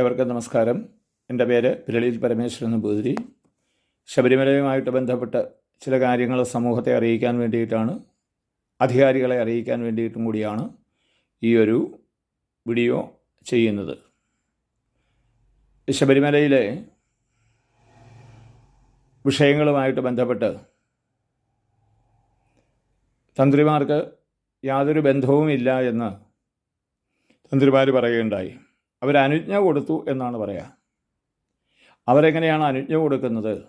ഏവർക്കും നമസ്കാരം. എന്റെ പേര് പിരളിയിൽ പരമേശ്വരൻ നമ്പൂതിരി ശബരിമലയുമായിട്ട് ബന്ധപ്പെട്ട് ചില കാര്യങ്ങൾ സമൂഹത്തെ അറിയിക്കാൻ വേണ്ടിയിട്ടാണ് അധികാരികളെ അറിയിക്കാൻ വേണ്ടിയിട്ടും കൂടിയാണ് ഈ ഒരു വീഡിയോ ചെയ്യുന്നത്. ശബരിമലയിലെ വിഷയങ്ങളുമായിട്ട് ബന്ധപ്പെട്ട് തന്ത്രിമാർക്ക് യാതൊരു ബന്ധവുമില്ല എന്ന് തന്ത്രിമാർ പറയുകയുണ്ടായി. അവർ അനുജ്ഞ കൊടുത്തു എന്നാണ് പറയുക അവരെങ്ങനെയാണ് അനുജ്ഞ കൊടുക്കുന്നത്?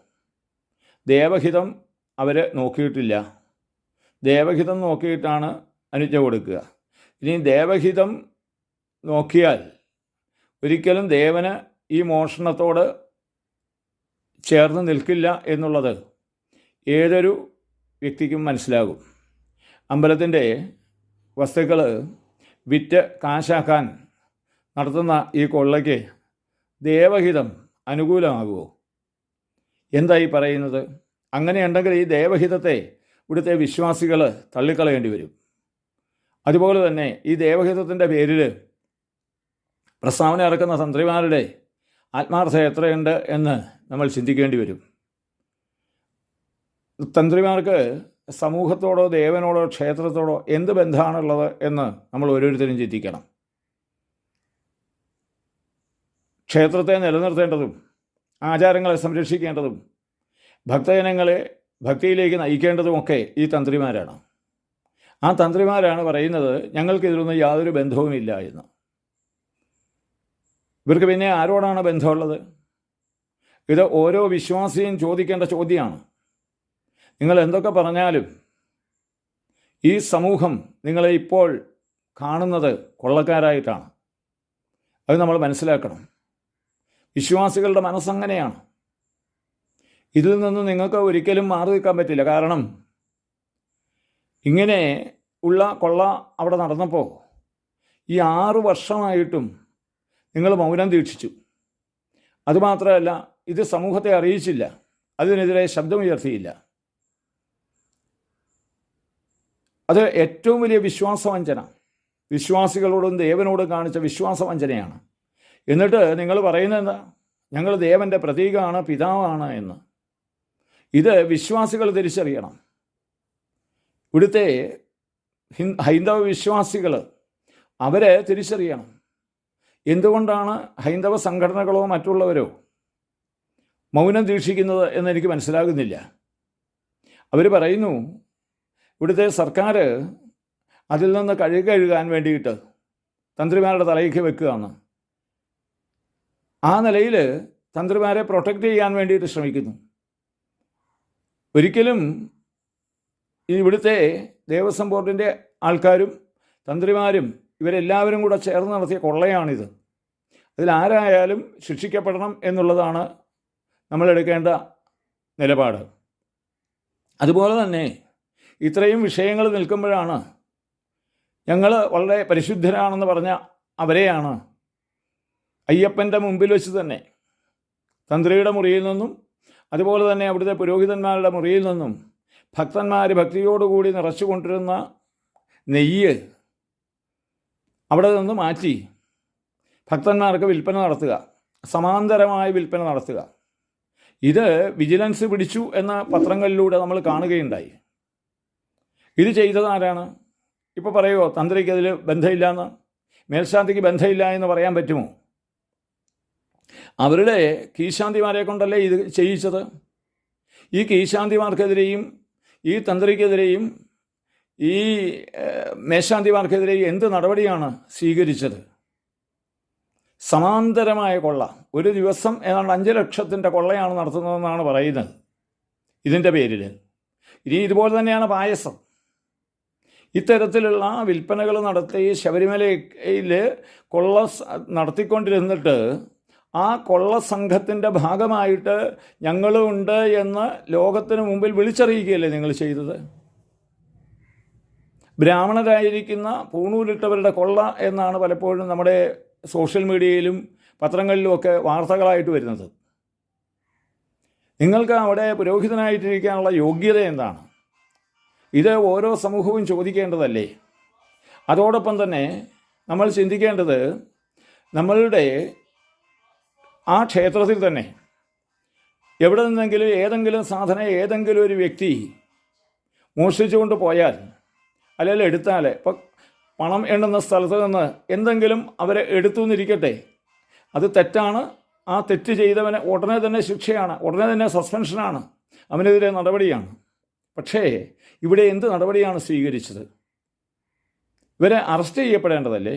ദേവഹിതം അവർ നോക്കിയിട്ടില്ല. ദേവഹിതം നോക്കിയിട്ടാണ് അനുജ്ഞ കൊടുക്കുക. ഇനി ദേവഹിതം നോക്കിയാൽ ഒരിക്കലും ദേവന് ഈ മോഷണത്തോട് ചേർന്ന് നിൽക്കില്ല എന്നുള്ളത് ഏതൊരു വ്യക്തിക്കും മനസ്സിലാകും. അമ്പലത്തിന്റെ വസ്തുക്കൾ വിറ്റ് കാശാക്കാൻ നടത്തുന്ന ഈ കൊള്ളയ്ക്ക് ദേവഹിതം അനുകൂലമാകുമോ എന്തായി പറയുന്നത്? അങ്ങനെയുണ്ടെങ്കിൽ ഈ ദേവഹിതത്തെ ഇവിടുത്തെ വിശ്വാസികൾ തള്ളിക്കളയേണ്ടി വരും. അതുപോലെ തന്നെ ഈ ദേവഹിതത്തിന്റെ പേരിൽ പ്രസ്താവന ഇറക്കുന്ന തന്ത്രിമാരുടെ ആത്മാർത്ഥത എത്രയുണ്ട് എന്ന് നമ്മൾ ചിന്തിക്കേണ്ടി വരും. തന്ത്രിമാർക്ക് സമൂഹത്തോടോ ദേവനോടോ ക്ഷേത്രത്തോടോ എന്ത് ബന്ധമാണുള്ളത് എന്ന് നമ്മൾ ഓരോരുത്തരും ചിന്തിക്കണം. ക്ഷേത്രത്തെ നിലനിർത്തേണ്ടതും ആചാരങ്ങളെ സംരക്ഷിക്കേണ്ടതും ഭക്തജനങ്ങളെ ഭക്തിയിലേക്ക് നയിക്കേണ്ടതുമൊക്കെ ഈ തന്ത്രിമാരാണ്. ആ തന്ത്രിമാരാണ് പറയുന്നത് ഞങ്ങൾക്കിതിലൊന്നും യാതൊരു ബന്ധവുമില്ല എന്ന്. ഇവർക്ക് പിന്നെ ആരോടാണ് ബന്ധമുള്ളത്? ഇത് ഓരോ വിശ്വാസിയും ചോദിക്കേണ്ട ചോദ്യമാണ്. നിങ്ങൾ എന്തൊക്കെ പറഞ്ഞാലും ഈ സമൂഹം നിങ്ങളെ ഇപ്പോൾ കാണുന്നത് കൊള്ളക്കാരായിട്ടാണ്. അത് നമ്മൾ മനസ്സിലാക്കണം. വിശ്വാസികളുടെ മനസ്സങ്ങനെയാണ്. ഇതിൽ നിന്ന് നിങ്ങൾക്ക് ഒരിക്കലും മാറി നിൽക്കാൻ പറ്റില്ല. കാരണം ഇങ്ങനെ ഉള്ള കൊള്ള അവിടെ നടന്നപ്പോൾ ഈ ആറു വർഷമായിട്ടും നിങ്ങൾ മൗനം ദീക്ഷിച്ചു. അതുമാത്രമല്ല ഇത് സമൂഹത്തെ അറിയിച്ചില്ല. അതിനെതിരെ ശബ്ദമുയർത്തിയില്ല. അത് ഏറ്റവും വലിയ വിശ്വാസവഞ്ചന. വിശ്വാസികളോടും ദേവനോടും കാണിച്ച വിശ്വാസവഞ്ചനയാണ്. എന്നിട്ട് നിങ്ങൾ പറയുന്നത് എന്താ? ഞങ്ങൾ ദേവന്റെ പ്രതീകമാണ് പിതാവാണ് എന്ന്. ഇത് വിശ്വാസികൾ തിരിച്ചറിയണം. ഇവിടുത്തെ ഹൈന്ദവ വിശ്വാസികൾ അവരെ തിരിച്ചറിയണം. എന്തുകൊണ്ടാണ് ഹൈന്ദവ സംഘടനകളോ മറ്റുള്ളവരോ മൗനം ദീക്ഷിക്കുന്നത് എന്നെനിക്ക് മനസ്സിലാകുന്നില്ല. അവർ പറയുന്നു ഇവിടുത്തെ സർക്കാർ അതിൽ നിന്ന് കഴുകി കഴുകാൻ വേണ്ടിയിട്ട് തന്ത്രിമാരുടെ തലയ്ക്ക് വെക്കുകയാണ്. ആ നിലയിൽ തന്ത്രിമാരെ പ്രൊട്ടക്റ്റ് ചെയ്യാൻ വേണ്ടിയിട്ട് ശ്രമിക്കുന്നു. ഒരിക്കലും ഇവിടുത്തെ ദേവസ്വം ബോർഡിന്റെ ആൾക്കാരും തന്ത്രിമാരും ഇവരെല്ലാവരും കൂടെ ചേർന്ന് നടത്തിയ കൊള്ളയാണിത്. അതിലാരായാലും ശിക്ഷിക്കപ്പെടണം എന്നുള്ളതാണ് നമ്മളെടുക്കേണ്ട നിലപാട്. അതുപോലെ തന്നെ ഇത്രയും വിഷയങ്ങൾ നിൽക്കുമ്പോഴാണ് ഞങ്ങൾ വളരെ പരിശുദ്ധരാണെന്ന് പറഞ്ഞ അവരെയാണ് അയ്യപ്പന്റെ മുമ്പിൽ വെച്ച് തന്നെ തന്ത്രിയുടെ മുറിയിൽ നിന്നും അതുപോലെ തന്നെ അവിടുത്തെ പുരോഹിതന്മാരുടെ മുറിയിൽ നിന്നും ഭക്തന്മാർ ഭക്തിയോടുകൂടി നിറച്ചു കൊണ്ടിരുന്ന നെയ്യ് അവിടെ നിന്ന് മാറ്റി ഭക്തന്മാർക്ക് വിൽപ്പന നടത്തുക സമാന്തരമായ വിൽപ്പന നടത്തുക. ഇത് വിജിലൻസ് പിടിച്ചു എന്ന പത്രങ്ങളിലൂടെ നമ്മൾ കാണുകയുണ്ടായി. ഇത് ചെയ്തത് ആരാണ്? ഇപ്പോൾ പറയുമോ തന്ത്രിക്ക് അതിൽ ബന്ധമില്ല മേൽശാന്തിക്ക് ബന്ധമില്ല എന്ന് പറയാൻ പറ്റുമോ? അവരുടെ കീശാന്തിമാരെ കൊണ്ടല്ലേ ഇത് ചെയ്യിച്ചത്? ഈ കീശാന്തിമാർക്കെതിരെയും ഈ തന്ത്രിക്കെതിരെയും ഈ മേശാന്തിമാർക്കെതിരെയും എന്ത് നടപടിയാണ് സ്വീകരിച്ചത്? സമാന്തരമായ കൊള്ള. ഒരു ദിവസം ഏതാണ്ട് അഞ്ച് ലക്ഷത്തിന്റെ കൊള്ളയാണ് നടത്തുന്നതെന്നാണ് പറയുന്നത് ഇതിന്റെ പേരിൽ. ഇനി ഇതുപോലെ തന്നെയാണ് പായസം. ഇത്തരത്തിലുള്ള വിൽപ്പനകൾ നടത്തി ശബരിമലയിൽ കൊള്ള നടത്തിക്കൊണ്ടിരുന്നിട്ട് ആ കൊള്ള സംഘത്തിന്റെ ഭാഗമായിട്ട് ഞങ്ങളും ഉണ്ട് എന്ന് ലോകത്തിന് മുമ്പിൽ വിളിച്ചറിയിക്കുകയല്ലേ നിങ്ങൾ ചെയ്തത്? ബ്രാഹ്മണരായിരിക്കുന്ന പൂണൂലിട്ടവരുടെ കൊള്ള എന്നാണ് പലപ്പോഴും നമ്മുടെ സോഷ്യൽ മീഡിയയിലും പത്രങ്ങളിലുമൊക്കെ വാർത്തകളായിട്ട് വരുന്നത്. നിങ്ങൾക്ക് അവിടെ പുരോഹിതനായിട്ടിരിക്കാനുള്ള യോഗ്യത എന്താണ്? ഇത് ഓരോ സമൂഹവും ചോദിക്കേണ്ടതല്ലേ? അതോടൊപ്പം തന്നെ നമ്മൾ ചിന്തിക്കേണ്ടത് നമ്മളുടെ ആ ക്ഷേത്രത്തിൽ തന്നെ എവിടെ നിന്നെങ്കിലും ഏതെങ്കിലും സാധന ഏതെങ്കിലും ഒരു വ്യക്തി മോഷ്ടിച്ചുകൊണ്ട് പോയാൽ അല്ലെങ്കിൽ എടുത്താൽ ഇപ്പം പണം എണ്ണുന്ന സ്ഥലത്ത് നിന്ന് എന്തെങ്കിലും അവരെ എടുത്തു എന്നിരിക്കട്ടെ അത് തെറ്റാണ്. ആ തെറ്റ് ചെയ്തവന് ഉടനെ തന്നെ ശിക്ഷയാണ് ഉടനെ തന്നെ സസ്പെൻഷനാണ് അവനെതിരെ നടപടിയാണ്. പക്ഷേ ഇവിടെ എന്ത് നടപടിയാണ് സ്വീകരിച്ചത്? ഇവരെ അറസ്റ്റ് ചെയ്യപ്പെടേണ്ടതല്ലേ?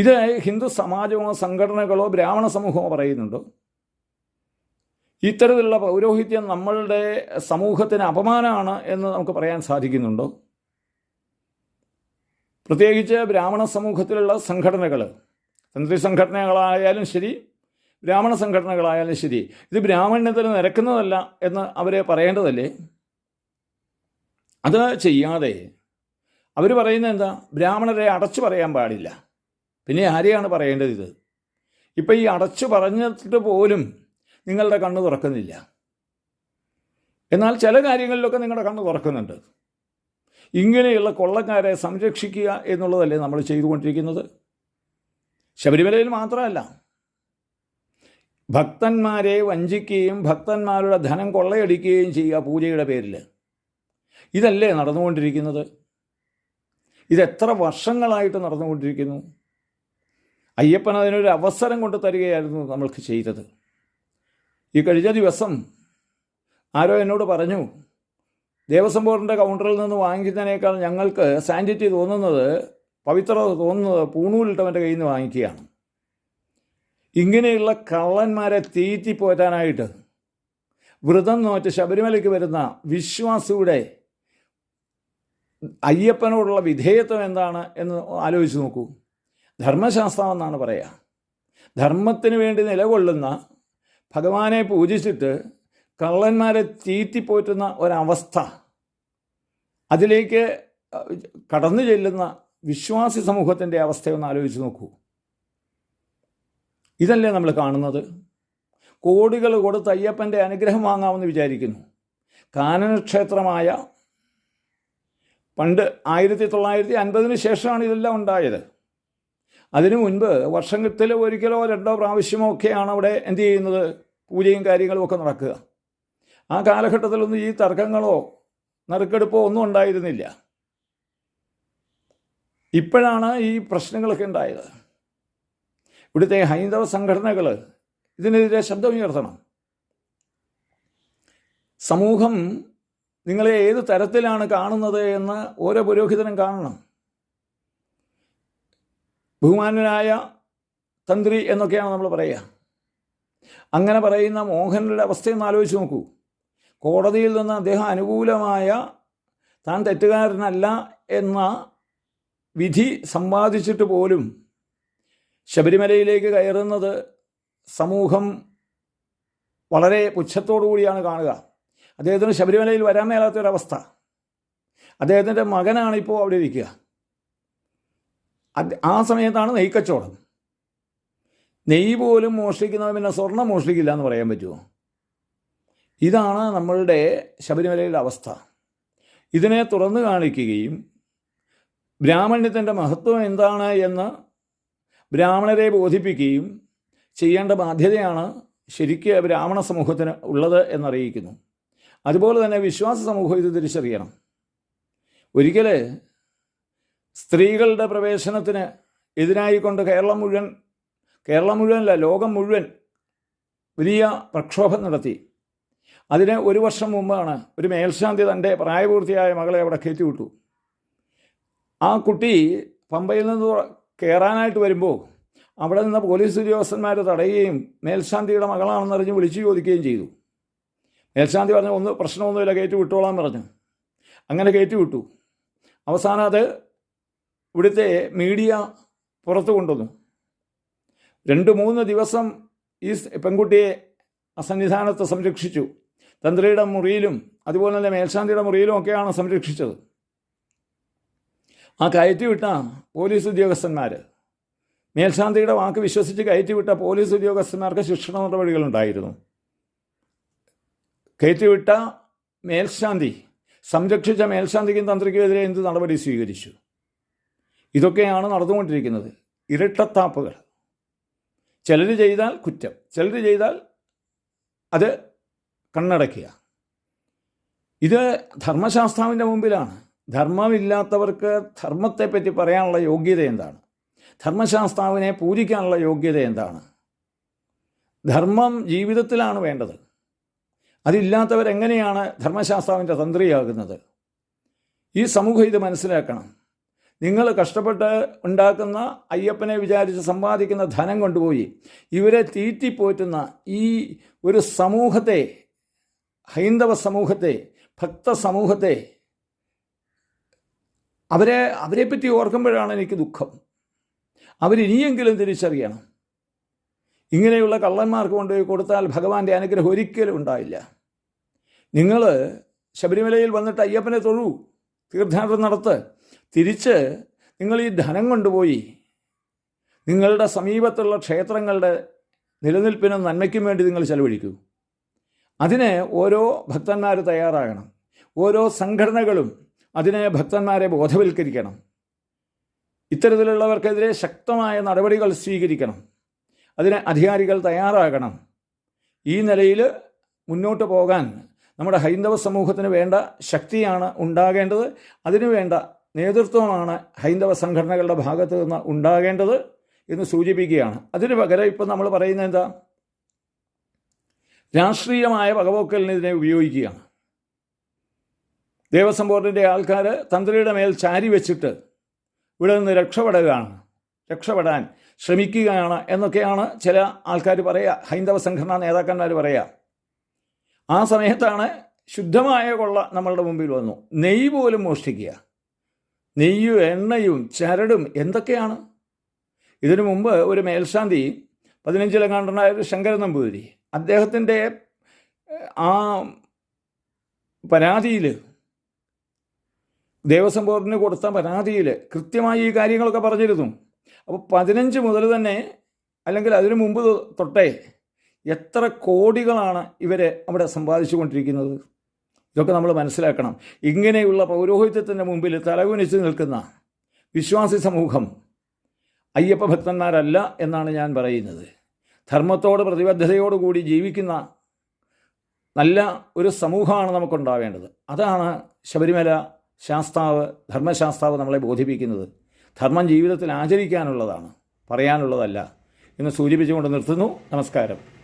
ഇത് ഹിന്ദു സമാജമോ സംഘടനകളോ ബ്രാഹ്മണ സമൂഹമോ പറയുന്നുണ്ടോ. ഇത്തരത്തിലുള്ള പൗരോഹിത്യം നമ്മളുടെ സമൂഹത്തിന് അപമാനമാണ് എന്ന് നമുക്ക് പറയാൻ സാധിക്കുന്നുണ്ടോ. പ്രത്യേകിച്ച് ബ്രാഹ്മണ സമൂഹത്തിലുള്ള സംഘടനകൾ തന്ത്രി സംഘടനകളായാലും ശരി ബ്രാഹ്മണ സംഘടനകളായാലും ശരി ഇത് ബ്രാഹ്മണ്യത്തിന് നിരക്കുന്നതല്ല എന്ന് അവരെ പറയേണ്ടതല്ലേ? അത് ചെയ്യാതെ അവർ പറയുന്നത് എന്താ? ബ്രാഹ്മണരെ അടച്ചു പറയാൻ പാടില്ല. പിന്നെ ആരെയാണ് പറയേണ്ടത് ഇത്? ഇപ്പം ഈ അടച്ചു പറഞ്ഞിട്ട് പോലും നിങ്ങളുടെ കണ്ണ് തുറക്കുന്നില്ല. എന്നാൽ ചില കാര്യങ്ങളിലൊക്കെ നിങ്ങളുടെ കണ്ണ് തുറക്കുന്നുണ്ട്. ഇങ്ങനെയുള്ള കൊള്ളക്കാരെ സംരക്ഷിക്കുക എന്നുള്ളതല്ലേ നമ്മൾ ചെയ്തുകൊണ്ടിരിക്കുന്നത്? ശബരിമലയിൽ മാത്രമല്ല. ഭക്തന്മാരെ വഞ്ചിക്കുകയും ഭക്തന്മാരുടെ ധനം കൊള്ളയടിക്കുകയും ചെയ്യുക പൂജയുടെ പേരിൽ. ഇതല്ലേ നടന്നുകൊണ്ടിരിക്കുന്നത്? ഇതെത്ര വർഷങ്ങളായിട്ട് നടന്നുകൊണ്ടിരിക്കുന്നു? അയ്യപ്പൻ അതിനൊരു അവസരം കൊണ്ട് തരികയായിരുന്നു നമ്മൾക്ക് ചെയ്തത്. ഈ കഴിഞ്ഞ ദിവസം ആരോ എന്നോട് പറഞ്ഞു ദേവസ്വം ബോർഡിന്റെ കൗണ്ടറിൽ നിന്ന് വാങ്ങിക്കുന്നതിനേക്കാൾ ഞങ്ങൾക്ക് സാനിറ്റി തോന്നുന്നത് പവിത്രത തോന്നുന്നത് പൂണൂലിട്ടവന്റെ കയ്യിൽ നിന്ന് വാങ്ങിക്കുകയാണ്. ഇങ്ങനെയുള്ള കള്ളന്മാരെ തീറ്റി തീറ്റിപ്പോറ്റാനായിട്ട് വ്രതം നോറ്റ് ശബരിമലയ്ക്ക് വരുന്ന വിശ്വാസിയുടെ അയ്യപ്പനോടുള്ള വിധേയത്വം എന്താണ് എന്ന് ആലോചിച്ച് നോക്കൂ. ധർമ്മശാസ്ത്രം എന്നാണ് പറയുക ധർമ്മത്തിന് വേണ്ടി നിലകൊള്ളുന്ന ഭഗവാനെ പൂജിച്ചിട്ട് കള്ളന്മാരെ തീറ്റിപ്പോറ്റുന്ന ഒരവസ്ഥ അതിലേക്ക് കടന്നു ചെല്ലുന്ന വിശ്വാസി സമൂഹത്തിന്റെ അവസ്ഥയൊന്ന് ആലോചിച്ച് നോക്കൂ. ഇതല്ലേ നമ്മൾ കാണുന്നത്? കോടികൾ കൊടുത്ത് അയ്യപ്പന്റെ അനുഗ്രഹം വാങ്ങാമെന്ന് വിചാരിക്കുന്നു. കാനനക്ഷേത്രമായ പണ്ട് ആയിരത്തി തൊള്ളായിരത്തി അൻപതിന് ശേഷമാണ് ഇതെല്ലാം ഉണ്ടായത്. അതിനു മുൻപ് വർഷത്തിൽ ഒരിക്കലോ രണ്ടോ പ്രാവശ്യമോ ഒക്കെയാണ് അവിടെ എന്തു ചെയ്യുന്നത്? പൂജയും കാര്യങ്ങളും ഒക്കെ നടക്കുക. ആ കാലഘട്ടത്തിലൊന്നും ഈ തർക്കങ്ങളോ നറുക്കെടുപ്പോ ഒന്നും ഉണ്ടായിരുന്നില്ല. ഇപ്പോഴാണ് ഈ പ്രശ്നങ്ങളൊക്കെ ഉണ്ടായത്. ഇവിടുത്തെ ഹൈന്ദവ സംഘടനകൾ ഇതിനെതിരെ ശബ്ദമുയർത്തണം സമൂഹം നിങ്ങളെ ഏത് തരത്തിലാണ് കാണുന്നത് എന്ന് ഓരോ പുരോഹിതനും കാണണം. ബഹുമാനനായ തന്ത്രി എന്നൊക്കെയാണ് നമ്മൾ പറയുക. അങ്ങനെ പറയുന്ന മോഹനരുടെ അവസ്ഥയൊന്ന് ആലോചിച്ച് നോക്കൂ. കോടതിയിൽ നിന്ന് അദ്ദേഹം അനുകൂലമായ താൻ തെറ്റുകാരനല്ല എന്ന വിധി സമ്പാദിച്ചിട്ട് പോലും ശബരിമലയിലേക്ക് കയറുന്നത് സമൂഹം വളരെ പുച്ഛത്തോടു കൂടിയാണ് കാണുക. അദ്ദേഹത്തിന് ശബരിമലയിൽ വരാൻ മേലാത്തൊരവസ്ഥ. അദ്ദേഹത്തിന്റെ മകനാണിപ്പോൾ അവിടെ ഇരിക്കുക. അത് ആ സമയത്താണ് നെയ്ക്കച്ചവടം. നെയ്യ് പോലും മോഷ്ടിക്കുന്നവൻ പിന്നെ സ്വർണം മോഷ്ടിക്കില്ല എന്ന് പറയാൻ പറ്റുമോ ഇതാണ് നമ്മളുടെ ശബരിമലയുടെ അവസ്ഥ. ഇതിനെ തുറന്നു കാണിക്കുകയും ബ്രാഹ്മണ്യത്തിന്റെ മഹത്വം എന്താണ് എന്ന് ബ്രാഹ്മണരെ ബോധിപ്പിക്കുകയും ചെയ്യേണ്ട ബാധ്യതയാണ് ശരിക്ക് ബ്രാഹ്മണ സമൂഹത്തിന് ഉള്ളത് എന്നറിയിക്കുന്നു. അതുപോലെ തന്നെ വിശ്വാസ സമൂഹം ഇത് തിരിച്ചറിയണം. ഒരിക്കൽ സ്ത്രീകളുടെ പ്രവേശനത്തിന് എതിരായിക്കൊണ്ട് കേരളം മുഴുവൻ കേരളം മുഴുവനല്ല ലോകം മുഴുവൻ വലിയ പ്രക്ഷോഭം നടത്തി. അതിന് ഒരു വർഷം മുമ്പാണ് ഒരു മേൽശാന്തി തന്റെ പ്രായപൂർത്തിയായ മകളെ അവിടെ കയറ്റി വിട്ടു. ആ കുട്ടി പമ്പയിൽ നിന്ന് കയറാനായിട്ട് വരുമ്പോൾ അവിടെ നിന്ന് പോലീസ് ഉദ്യോഗസ്ഥന്മാർ തടയുകയും മേൽശാന്തിയുടെ മകളാണെന്നറിഞ്ഞ് വിളിച്ചു ചോദിക്കുകയും ചെയ്തു. മേൽശാന്തി പറഞ്ഞു ഒന്ന് പ്രശ്നമൊന്നുമില്ല കയറ്റി വിട്ടോളാം പറഞ്ഞു. അങ്ങനെ കയറ്റി വിട്ടു. അവസാനം അത് ഇവിടുത്തെ മീഡിയ പുറത്തു കൊണ്ടുവന്നു. രണ്ട് മൂന്ന് ദിവസം ഈ പെൺകുട്ടിയെ അസന്നിധാനത്ത് സംരക്ഷിച്ചു. തന്ത്രിയുടെ മുറിയിലും അതുപോലെ തന്നെ മേൽശാന്തിയുടെ മുറിയിലും ഒക്കെയാണ് സംരക്ഷിച്ചത്. ആ കയറ്റിവിട്ട പോലീസ് ഉദ്യോഗസ്ഥന്മാർ മേൽശാന്തിയുടെ വാക്ക് വിശ്വസിച്ച് കയറ്റിവിട്ട പോലീസ് ഉദ്യോഗസ്ഥന്മാർക്ക് ശിക്ഷണ നടപടികളുണ്ടായിരുന്നു കയറ്റിവിട്ട മേൽശാന്തി സംരക്ഷിച്ച മേൽശാന്തിക്കും തന്ത്രിക്കും എതിരെ എന്ത് നടപടി സ്വീകരിച്ചു? ഇതൊക്കെയാണ് നടന്നുകൊണ്ടിരിക്കുന്നത്. ഇരട്ടത്താപ്പുകൾ. ചിലർ ചെയ്താൽ കുറ്റം. ചിലർ ചെയ്താൽ അത് കണ്ണടയ്ക്കുക. ഇത് ധർമ്മശാസ്ത്രാവിന്റെ മുമ്പിലാണ്. ധർമ്മമില്ലാത്തവർക്ക് ധർമ്മത്തെപ്പറ്റി പറയാനുള്ള യോഗ്യത എന്താണ്? ധർമ്മശാസ്ത്രാവിനെ പൂജിക്കാനുള്ള യോഗ്യത എന്താണ്? ധർമ്മം ജീവിതത്തിലാണ് വേണ്ടത്. അതില്ലാത്തവരെങ്ങനെയാണ് ധർമ്മശാസ്ത്രാവിന്റെ തന്ത്രിയാകുന്നത്? ഈ സമൂഹം ഇത് മനസ്സിലാക്കണം. നിങ്ങൾ കഷ്ടപ്പെട്ട് ഉണ്ടാക്കുന്ന അയ്യപ്പനെ വിചാരിച്ച് സമ്പാദിക്കുന്ന ധനം കൊണ്ടുപോയി ഇവരെ തീറ്റിപ്പോറ്റുന്ന ഈ ഒരു സമൂഹത്തെ ഹൈന്ദവ സമൂഹത്തെ ഭക്ത സമൂഹത്തെ അവരെ അവരെപ്പറ്റി ഓർക്കുമ്പോഴാണ് എനിക്ക് ദുഃഖം. അവരിനിയെങ്കിലും തിരിച്ചറിയണം. ഇങ്ങനെയുള്ള കള്ളന്മാർക്ക് കൊണ്ടുപോയി കൊടുത്താൽ ഭഗവാന്റെ അനുഗ്രഹം ഒരിക്കലും ഉണ്ടായില്ല. നിങ്ങൾ ശബരിമലയിൽ വന്നിട്ട് അയ്യപ്പനെ തൊഴു തീർത്ഥാടനം നടത്ത്. തിരിച്ച് നിങ്ങൾ ഈ ധനം കൊണ്ടുപോയി നിങ്ങളുടെ സമീപത്തുള്ള ക്ഷേത്രങ്ങളുടെ നിലനിൽപ്പിനും നന്മയ്ക്കും വേണ്ടി നിങ്ങൾ ചെലവഴിക്കൂ. അതിന് ഓരോ ഭക്തന്മാർ തയ്യാറാകണം. ഓരോ സംഘടനകളും അതിനെ ഭക്തന്മാരെ ബോധവൽക്കരിക്കണം. ഇത്തരത്തിലുള്ളവർക്കെതിരെ ശക്തമായ നടപടികൾ സ്വീകരിക്കണം. അതിന് അധികാരികൾ തയ്യാറാകണം. ഈ നിലയിൽ മുന്നോട്ട് പോകാൻ നമ്മുടെ ഹൈന്ദവ സമൂഹത്തിന് വേണ്ട ശക്തിയാണ് ഉണ്ടാകേണ്ടത്. അതിനു വേണ്ട നേതൃത്വമാണ് ഹൈന്ദവ സംഘടനകളുടെ ഭാഗത്തു നിന്ന് ഉണ്ടാകേണ്ടത് എന്ന് സൂചിപ്പിക്കുകയാണ്. അതിന് പകരം ഇപ്പം നമ്മൾ പറയുന്നത് എന്താ? രാഷ്ട്രീയമായ വകപോക്കലിന് ഇതിനെ ഉപയോഗിക്കുകയാണ്. ദേവസ്വം ബോർഡിന്റെ ആൾക്കാർ തന്ത്രിയുടെ മേൽ ചാരി വെച്ചിട്ട് ഇവിടെ നിന്ന് രക്ഷപ്പെടുകയാണ് രക്ഷപ്പെടാൻ ശ്രമിക്കുകയാണ് എന്നൊക്കെയാണ് ചില ആൾക്കാർ പറയുക ഹൈന്ദവ സംഘടനാ നേതാക്കന്മാർ പറയുക. ആ സമയത്താണ് ശുദ്ധമായ കൊള്ള നമ്മളുടെ മുമ്പിൽ വന്നു. നെയ്യ് പോലും മോഷ്ടിക്കുക. നെയ്യും എണ്ണയും ചരടും എന്തൊക്കെയാണ്? ഇതിനു മുമ്പ് ഒരു മേൽശാന്തി പതിനഞ്ചിലെങ്ങാണ്ടുണ്ടായ ഒരു ശങ്കരൻ നമ്പൂതിരി അദ്ദേഹത്തിന്റെ ആ പരാതിയിൽ ദേവസ്വം ബോർഡിന് കൊടുത്ത പരാതിയിൽ കൃത്യമായി ഈ കാര്യങ്ങളൊക്കെ പറഞ്ഞിരുന്നു. അപ്പോൾ പതിനഞ്ച് മുതൽ തന്നെ അല്ലെങ്കിൽ അതിനു മുമ്പ് തൊട്ടേ എത്ര കോടികളാണ് ഇവരെ അവിടെ സമ്പാദിച്ചു കൊണ്ടിരിക്കുന്നത്? ഇതൊക്കെ നമ്മൾ മനസ്സിലാക്കണം. ഇങ്ങനെയുള്ള പൗരോഹിത്യത്തിന്റെ മുമ്പിൽ തലകുനിച്ച് നിൽക്കുന്ന വിശ്വാസി സമൂഹം അയ്യപ്പ ഭക്തന്മാരല്ല എന്നാണ് ഞാൻ പറയുന്നത്. ധർമ്മത്തോട് പ്രതിബദ്ധതയോടുകൂടി ജീവിക്കുന്ന നല്ല ഒരു സമൂഹമാണ് നമുക്കുണ്ടാവേണ്ടത്. അതാണ് ശബരിമല ശാസ്താവ് ധർമ്മശാസ്താവ് നമ്മളെ ബോധിപ്പിക്കുന്നത്. ധർമ്മം ജീവിതത്തിൽ ആചരിക്കാനുള്ളതാണ് പറയാനുള്ളതല്ല. എന്ന് സൂചിപ്പിച്ചുകൊണ്ട് നിർത്തുന്നു. നമസ്കാരം.